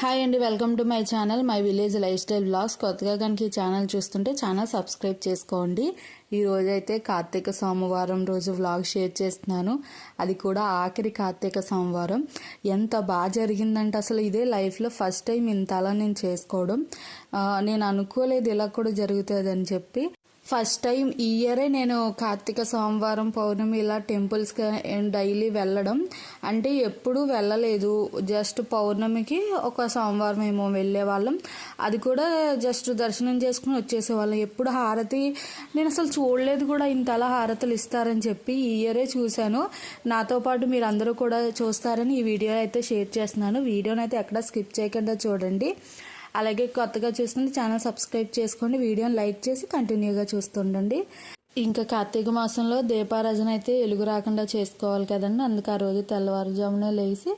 Hi అండి welcome to my channel my village lifestyle blogs కొత్తగా కనుక ఈ ఛానల్ చూస్తుంటే ఛానల్ సబ్స్క్రైబ్ చేసుకోండి. ఈ అయితే కార్తీక సోమవారం రోజు వ్లాగ్ షేర్ చేస్తున్నాను. అది కూడా ఆఖరి కార్తీక సోమవారం. ఎంత బాగా జరిగిందంటే అసలు ఇదే లైఫ్లో ఫస్ట్ టైం ఇంతలా నేను చేసుకోవడం. నేను అనుకోలేదు ఇలా కూడా జరుగుతుందని చెప్పి. ఫస్ట్ టైం ఈ ఇయరే నేను కార్తీక సోమవారం పౌర్ణమి ఇలా టెంపుల్స్కి డైలీ వెళ్ళడం. అంటే ఎప్పుడూ వెళ్ళలేదు. జస్ట్ పౌర్ణమికి ఒక సోమవారం ఏమో వెళ్ళే వాళ్ళం. అది కూడా జస్ట్ దర్శనం చేసుకుని వచ్చేసేవాళ్ళం ఎప్పుడు హారతి నేను అసలు చూడలేదు కూడా ఇంతలా హారతులు ఇస్తారని చెప్పి ఈ ఇయరే చూశాను. నాతో పాటు మీరు అందరూ కూడా చూస్తారని ఈ వీడియో అయితే షేర్ చేస్తున్నాను. వీడియోని అయితే ఎక్కడ స్కిప్ చేయకుండా చూడండి. అలాగే కొత్తగా చూస్తుంది ఛానల్ సబ్స్క్రైబ్ చేసుకోండి వీడియోని లైక్ చేసి కంటిన్యూగా చూస్తుండండి. ఇంకా కార్తీక మాసంలో దీపారాజన అయితే వెలుగు రాకుండా చేసుకోవాలి కదండి. అందుకు ఆ రోజు తెల్లవారుజామునే లేచి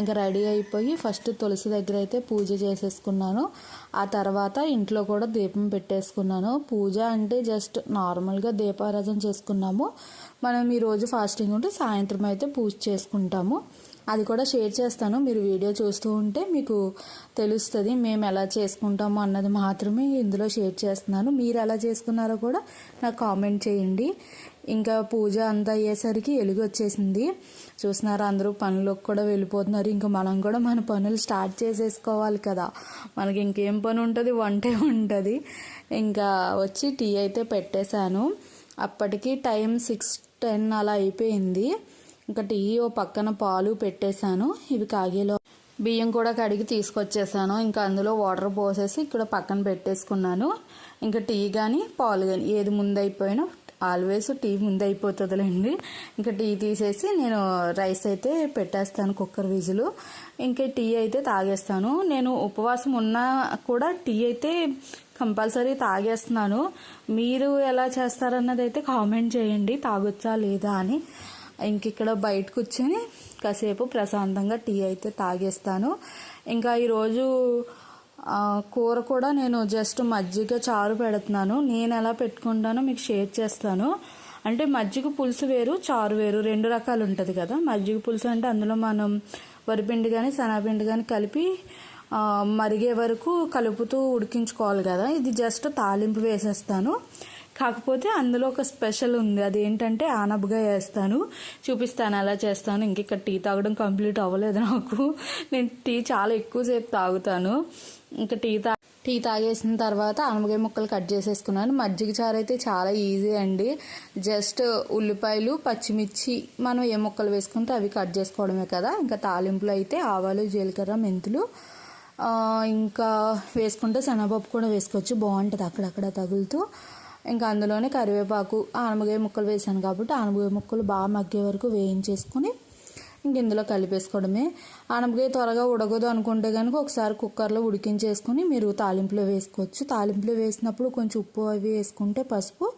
ఇంకా రెడీ అయిపోయి ఫస్ట్ తులసి దగ్గర అయితే పూజ చేసేసుకున్నాను. ఆ తర్వాత ఇంట్లో కూడా దీపం పెట్టేసుకున్నాను. పూజ అంటే జస్ట్ నార్మల్గా దీపారాజన చేసుకున్నాము. మనం ఈరోజు ఫాస్టింగ్ ఉంటే సాయంత్రం అయితే పూజ చేసుకుంటాము. అది కూడా షేర్ చేస్తాను. మీరు వీడియో చూస్తూ ఉంటే మీకు తెలుస్తుంది మేము ఎలా చేసుకుంటాము అన్నది మాత్రమే ఇందులో షేర్ చేస్తున్నాను. మీరు ఎలా చేసుకున్నారో కూడా నాకు కామెంట్ చేయండి. ఇంకా పూజ అంతా అయ్యేసరికి వెలుగు వచ్చేసింది. చూస్తున్నారు అందరూ పనులకు కూడా వెళ్ళిపోతున్నారు. ఇంకా మనం కూడా మన పనులు స్టార్ట్ చేసేసుకోవాలి కదా. మనకి ఇంకేం పని ఉంటుంది? వంటే ఉంటుంది. ఇంకా వచ్చి టీ అయితే పెట్టేశాను. అప్పటికి టైం సిక్స్ టెన్ అలా అయిపోయింది. ఇంకా టీ ఓ పక్కన పాలు పెట్టేశాను. ఇవి కాగేలో బియ్యం కూడా కడిగి తీసుకొచ్చేసాను ఇంకా అందులో వాటర్ పోసేసి ఇక్కడ పక్కన పెట్టేసుకున్నాను. ఇంకా టీ కానీ పాలు కానీ ఏది ముందు అయిపోయినా ఆల్వేస్ టీ ముందు అయిపోతుందిలేండి ఇంకా టీ తీసేసి నేను రైస్ అయితే పెట్టేస్తాను కుక్కర్ విజులు. ఇంకా టీ అయితే తాగేస్తాను. నేను ఉపవాసం ఉన్నా కూడా టీ అయితే కంపల్సరీ తాగేస్తున్నాను. మీరు ఎలా చేస్తారన్నది అయితే కామెంట్ చేయండి. తాగొచ్చా లేదా అని. ఇంక ఇక్కడ బయట కూర్చొని కాసేపు ప్రశాంతంగా టీ అయితే తాగేస్తాను. ఇంకా ఈరోజు కూర కూడా నేను జస్ట్ మజ్జిగ చారు పెడుతున్నాను. నేను ఎలా పెట్టుకుంటానో మీకు షేర్ చేస్తాను. అంటే మజ్జిగ పులుసు వేరు చారు వేరు రెండు రకాలు ఉంటుంది కదా. మజ్జిగ పులుసు అంటే అందులో మనం వరిపిండి కానీ శనగపిండి కానీ కలిపి మరిగే వరకు కలుపుతూ ఉడికించుకోవాలి కదా. ఇది జస్ట్ తాలింపు వేసేస్తాను. కాకపోతే అందులో ఒక స్పెషల్ ఉంది. అదేంటంటే ఆనబగా వేస్తాను. చూపిస్తాను ఎలా చేస్తాను. ఇంక ఇక్కడ టీ తాగడం కంప్లీట్ అవ్వలేదు నాకు. నేను టీ చాలా ఎక్కువసేపు తాగుతాను. ఇంకా టీ తా టీ తాగేసిన తర్వాత ఆనపకాయ ముక్కలు కట్ చేసేసుకున్నాను. మజ్జిగ చారు అయితే చాలా ఈజీ అండి. జస్ట్ ఉల్లిపాయలు పచ్చిమిర్చి మనం ఏ ముక్కలు వేసుకుంటే అవి కట్ చేసుకోవడమే కదా. ఇంకా తాలింపులు అయితే ఆవాలు జీలకర్ర మెంతులు ఇంకా వేసుకుంటే శనగపప్పు కూడా వేసుకోవచ్చు. బాగుంటుంది అక్కడక్కడ తగులుతూ. ఇంకా అందులోనే కరివేపాకు ఆనపకాయ ముక్కలు వేసాను కాబట్టి ఆనపకాయ ముక్కలు బాగా మగ్గే వరకు వేయించేసుకుని ఇంక ఇందులో కలిపేసుకోవడమే. ఆనపకాయ త్వరగా ఉడగదు అనుకుంటే కనుక ఒకసారి కుక్కర్లో ఉడికించేసుకుని మీరు తాలింపులో వేసుకోవచ్చు. తాలింపులో వేసినప్పుడు కొంచెం ఉప్పు అవి వేసుకుంటే పసుపు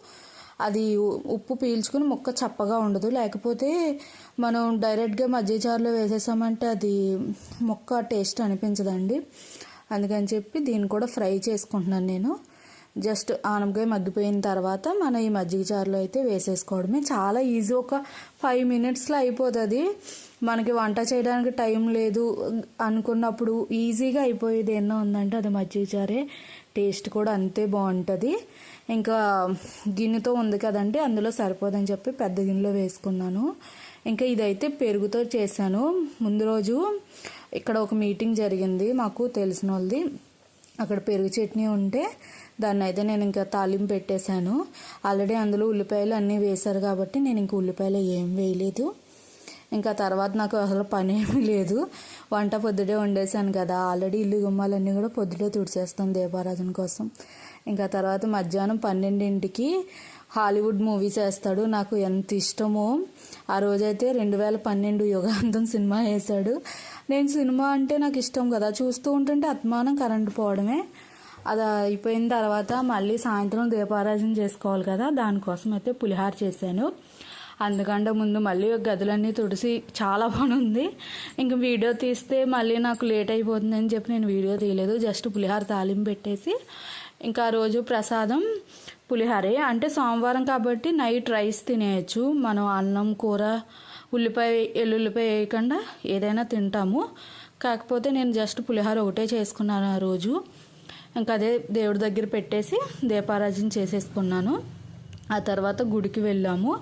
అది ఉ- ఉప్పు పీల్చుకుని ముక్క చప్పగా ఉండదు. లేకపోతే మనం డైరెక్ట్గా మజ్జిగ జార్లో వేసేసామంటే అది ముక్క టేస్ట్ అనిపించదండి. అందుకని చెప్పి దీన్ని కూడా ఫ్రై చేసుకుంటున్నాను నేను. జస్ట్ ఆనపకాయ మగ్గిపోయిన తర్వాత మనం ఈ మజ్జిగ చారులో అయితే వేసేసుకోవడమే. చాలా ఈజీ. ఒక ఫైవ్ మినిట్స్లో అయిపోతుంది. మనకి వంట చేయడానికి టైం లేదు అనుకున్నప్పుడు ఈజీగా అయిపోయేది ఎన్నో ఉందంటే అది మజ్జిగ చారే. టేస్ట్ కూడా అంతే బాగుంటుంది. ఇంకా గిన్నెతో ఉంది కదండి అందులో సరిపోదని చెప్పి పెద్ద గిన్నెలో వేసుకున్నాను. ఇంకా ఇదైతే పెరుగుతో చేశాను. ముందు రోజు ఇక్కడ ఒక మీటింగ్ జరిగింది మాకు తెలిసిన వాళ్ళది అక్కడ పెరుగు చట్నీ ఉంటే దాన్ని అయితే నేను ఇంకా తాలింపు పెట్టేశాను. ఆల్రెడీ అందులో ఉల్లిపాయలు అన్నీ వేశారు కాబట్టి నేను ఇంక ఉల్లిపాయలు ఏం వేయలేదు. ఇంకా తర్వాత నాకు అసలు పని ఏమీ లేదు. వంట పొద్దుటే వండేసాను కదా. ఆల్రెడీ ఇల్లు గుమ్మాలన్నీ కూడా పొద్దుటే తుడిచేస్తాను దీపారాధన కోసం. ఇంకా తర్వాత మధ్యాహ్నం పన్నెండింటికి హాలీవుడ్ మూవీస్ వేస్తాడు నాకు ఎంత ఇష్టమో. ఆ రోజైతే రెండు వేల పన్నెండు యుగాంతం సినిమా వేశాడు. నేను సినిమా అంటే నాకు ఇష్టం కదా. చూస్తూ ఉంటుంటే అత్మానం కరెంటు పోవడమే. అది అయిపోయిన తర్వాత మళ్ళీ సాయంత్రం దీపారాధన చేసుకోవాలి కదా దానికోసం అయితే పులిహార చేశాను. అందుకంటే ముందు మళ్ళీ గదులన్నీ తుడిసి చాలా పని ఉంది ఇంక వీడియో తీస్తే మళ్ళీ నాకు లేట్ అయిపోతుంది అని చెప్పి నేను వీడియో తీయలేదు. జస్ట్ పులిహార తాలింపు పెట్టేసి ఇంకా ఆ రోజు ప్రసాదం పులిహారే. అంటే సోమవారం కాబట్టి నైట్ రైస్ తినేయచ్చు. మనం అన్నం కూర ఉల్లిపాయ ఎల్లుల్లిపాయ వేయకుండా ఏదైనా తింటాము. కాకపోతే నేను జస్ట్ పులిహోర ఒకటే చేసుకున్నాను ఆ రోజు. ఇంకా అదే దేవుడి దగ్గర పెట్టేసి దీపారాజన చేసేసుకున్నాను. ఆ తర్వాత గుడికి వెళ్ళాము.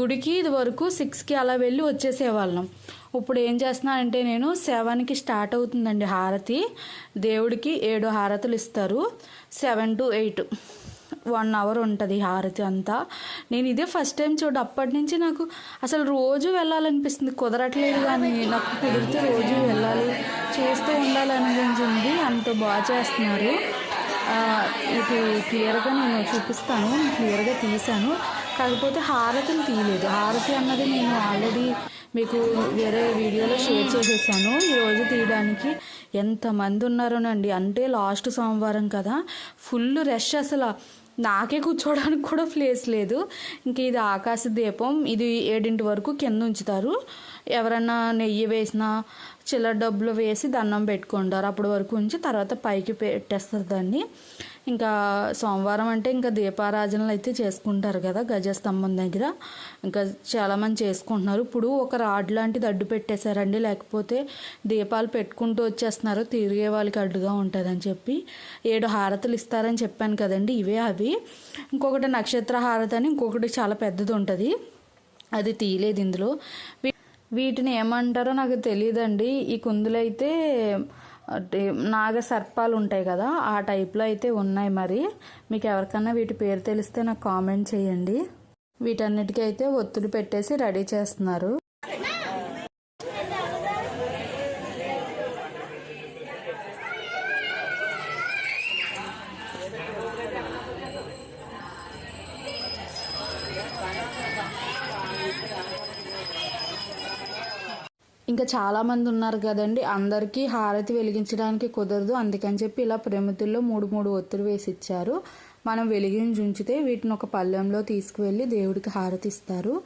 గుడికి ఇది వరకు సిక్స్కి అలా వెళ్ళి వచ్చేసేవాళ్ళం. ఇప్పుడు ఏం చేస్తున్నానంటే నేను సెవెన్కి స్టార్ట్ అవుతుందండి హారతి. దేవుడికి ఏడు హారతులు ఇస్తారు. Seven to eight one hour ఉంటుంది హారతి అంతా. నేను ఇదే ఫస్ట్ టైం చూడ అప్పటి నుంచి నాకు అసలు రోజు వెళ్ళాలనిపిస్తుంది. కుదరట్లేదు కానీ నాకు కుదిరితే రోజు వెళ్ళాలి. చేస్తూ ఉండాలనిపించింది. అంత బాగా చేస్తున్నారు. ఇది క్లియర్గా నేను చూపిస్తాను. క్లియర్గా తీశాను. కాకపోతే హారతిని తీయలేదు. హారతి అన్నది నేను ఆల్రెడీ మీకు వేరే వీడియోలో షేర్ చేసేసాను. ఈరోజు తీయడానికి ఎంతమంది ఉన్నారోనండి. అంటే లాస్ట్ సోమవారం కదా. ఫుల్ రష్ అసలు. నాకే కూర్చోవడానికి కూడా ప్లేస్ లేదు. ఇంక ఇది ఆకాశ దీపం ఇది ఏడింటి వరకు కింద ఉంచుతారు. ఎవరన్నా నెయ్యి వేసినా చిల్లర డబ్బులు వేసి దండం పెట్టుకుంటారు. అప్పటి వరకు ఉంచి తర్వాత పైకి పెట్టేస్తారు దాన్ని. ఇంకా సోమవారం అంటే ఇంకా దీపారాజనలు అయితే చేసుకుంటారు కదా గజస్తంభం దగ్గర. ఇంకా చాలామంది చేసుకుంటున్నారు. ఇప్పుడు ఒక రాడ్ లాంటిది అడ్డు పెట్టేశారండి. లేకపోతే దీపాలు పెట్టుకుంటూ వచ్చేస్తున్నారు. తిరిగే వాళ్ళకి అడ్డుగా ఉంటుందని చెప్పి ఏడు హారతులు ఇస్తారని చెప్పాను కదండి. ఇవే అవి. ఇంకొకటి నక్షత్ర హారతి అని ఇంకొకటి చాలా పెద్దది ఉంటుంది. అది తీయలేదు ఇందులో. వీ- వీటిని ఏమంటారో నాకు తెలియదండి. ఈ కుందులు అయితే నాగ సర్పాలు ఉంటాయి కదా ఆ టైప్లో అయితే ఉన్నాయి మరి. మీకు ఎవరికన్నా వీటి పేరు తెలిస్తే నాకు కామెంట్ చేయండి. వీటన్నిటికీ అయితే ఒత్తులు పెట్టేసి రెడీ చేస్తున్నారు. ఇంకా చాలా మంది ఉన్నారు కదండి. అందరికీ హారతి వెలిగించడానికి కుదరదు. అందుకని చెప్పి ఇలా ప్రమితుల్లో మూడు మూడు ఒత్తులు వేసి ఇచ్చారు. మనం వెలిగించి ఉంచితే వీటిని ఒక పళ్ళెంలో తీసుకువెళ్ళి దేవుడికి హారతి ఇస్తారు.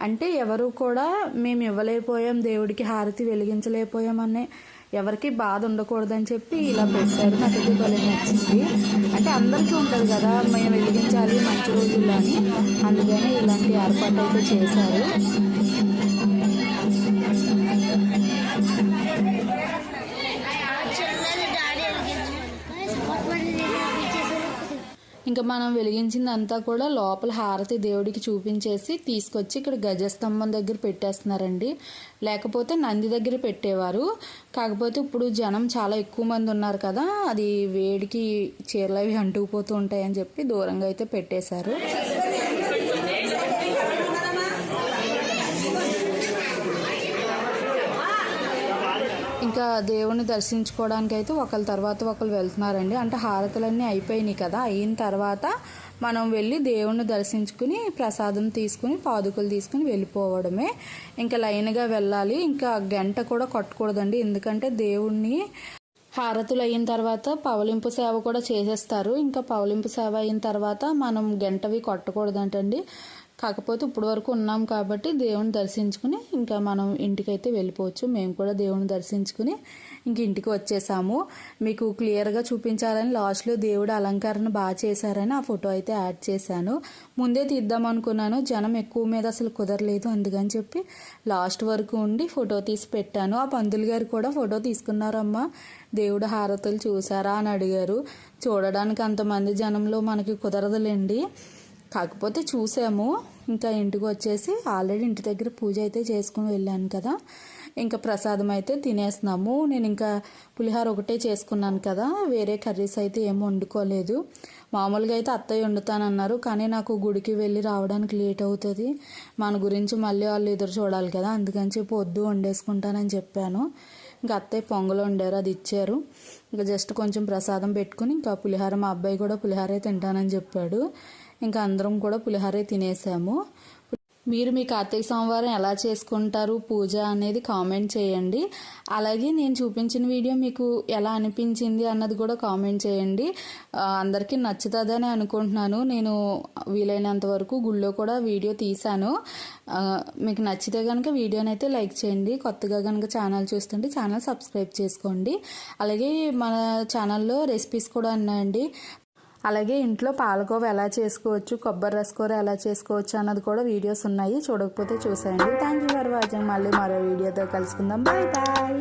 అంటే ఎవరు కూడా మేము ఇవ్వలేకపోయాం దేవుడికి హారతి వెలిగించలేకపోయామనే ఎవరికి బాధ ఉండకూడదని చెప్పి ఇలా పెట్టారు. నాకైతే భలే నచ్చింది. అంటే అందరికీ ఉంటుంది కదా మేము వెలిగించాలి మంచి రోజులు అని. అందుకని ఇలాంటి ఏర్పాటు అయితే చేశారు. ఇంకా మనం వెలిగించిందంతా కూడా లోపల హారతి దేవుడికి చూపించేసి తీసుకొచ్చి ఇక్కడ గజస్తంభం దగ్గర పెట్టేస్తున్నారండి. లేకపోతే నంది దగ్గర పెట్టేవారు. కాకపోతే ఇప్పుడు జనం చాలా ఎక్కువ మంది ఉన్నారు కదా అది వేడికి చీరలు అవి అంటుకుపోతూ ఉంటాయని చెప్పి దూరంగా అయితే పెట్టేశారు. ఇంకా దేవుణ్ణి దర్శించుకోవడానికి అయితే ఒకరి తర్వాత ఒకరు వెళ్తున్నారండి. అంటే హారతులన్నీ అయిపోయినాయి కదా అయిన తర్వాత మనం వెళ్ళి దేవుణ్ణి దర్శించుకుని ప్రసాదం తీసుకుని పాదుకలు తీసుకుని వెళ్ళిపోవడమే. ఇంకా లైన్గా వెళ్ళాలి. ఇంకా గంట కూడా కొట్టకూడదండి. ఎందుకంటే దేవుణ్ణి హారతులు అయిన తర్వాత పవలింపు సేవ కూడా చేసేస్తారు. ఇంకా పవలింపు సేవ అయిన తర్వాత మనం గంటవి కొట్టకూడదంటండి. కాకపోతే ఇప్పుడు వరకు ఉన్నాం కాబట్టి దేవుని దర్శించుకుని ఇంకా మనం ఇంటికైతే వెళ్ళిపోవచ్చు. మేము కూడా దేవుని దర్శించుకుని ఇంక ఇంటికి వచ్చేసాము. మీకు క్లియర్గా చూపించాలని లాస్ట్లో దేవుడు అలంకరణ బాగా చేశారని ఆ ఫోటో అయితే యాడ్ చేశాను. ముందే తీద్దాం అనుకున్నాను. జనం ఎక్కువ మీద అసలు కుదరలేదు అందుకని చెప్పి లాస్ట్ వరకు ఉండి ఫోటో తీసి పెట్టాను. ఆ పందులు గారు కూడా ఫోటో తీసుకున్నారమ్మా. దేవుడు హారతులు చూసారా అని అడిగారు. చూడడానికి అంతమంది జనంలో మనకి కుదరదులేండి. కాకపోతే చూసాము. ఇంకా ఇంటికి వచ్చేసి ఆల్రెడీ ఇంటి దగ్గర పూజ అయితే చేసుకుని వెళ్ళాను కదా. ఇంకా ప్రసాదం అయితే తినేస్తున్నాము. నేను ఇంకా పులిహోర ఒకటే చేసుకున్నాను కదా. వేరే కర్రీస్ అయితే ఏం వండుకోలేదు. మామూలుగా అయితే అత్తయ్య వండుతానన్నారు కానీ నాకు గుడికి వెళ్ళి రావడానికి లేట్ అవుతుంది. మన గురించి మళ్ళీ వాళ్ళు ఎదురు చూడాలి కదా. అందుకని చెప్పి వద్దు వండేసుకుంటానని చెప్పాను. ఇంకా అత్తయ్య పొంగలు వండారు అది ఇచ్చారు. ఇంకా జస్ట్ కొంచెం ప్రసాదం పెట్టుకుని ఇంకా పులిహోర మా అబ్బాయి కూడా పులిహోరే తింటానని చెప్పాడు. ఇంకా అందరం కూడా పులిహోరే తినేసాము. మీరు మీ కార్తీక సోమవారం ఎలా చేసుకుంటారు పూజ అనేది కామెంట్ చేయండి. అలాగే నేను చూపించిన వీడియో మీకు ఎలా అనిపించింది అన్నది కూడా కామెంట్ చేయండి. అందరికీ నచ్చుతుందని అనుకుంటున్నాను. నేను వీలైనంత వరకు గుళ్ళో కూడా వీడియో తీశాను. మీకు నచ్చితే కనుక వీడియోని అయితే లైక్ చేయండి. కొత్తగా కనుక ఛానల్ చూస్తుంటే ఛానల్ సబ్స్క్రైబ్ చేసుకోండి. అలాగే మన ఛానల్లో రెసిపీస్ కూడా ఉన్నాయండి. అలాగే ఇంట్లో పాలకోవ ఎలా చేసుకోవచ్చు కొబ్బరి రసకూర ఎలా చేసుకోవచ్చు అన్నది కూడా వీడియోస్ ఉన్నాయి. చూడకపోతే చూసేయండి. థ్యాంక్ యూ ఫర్ వాచింగ్ మళ్ళీ మరో వీడియోతో కలుసుకుందాం. Bye bye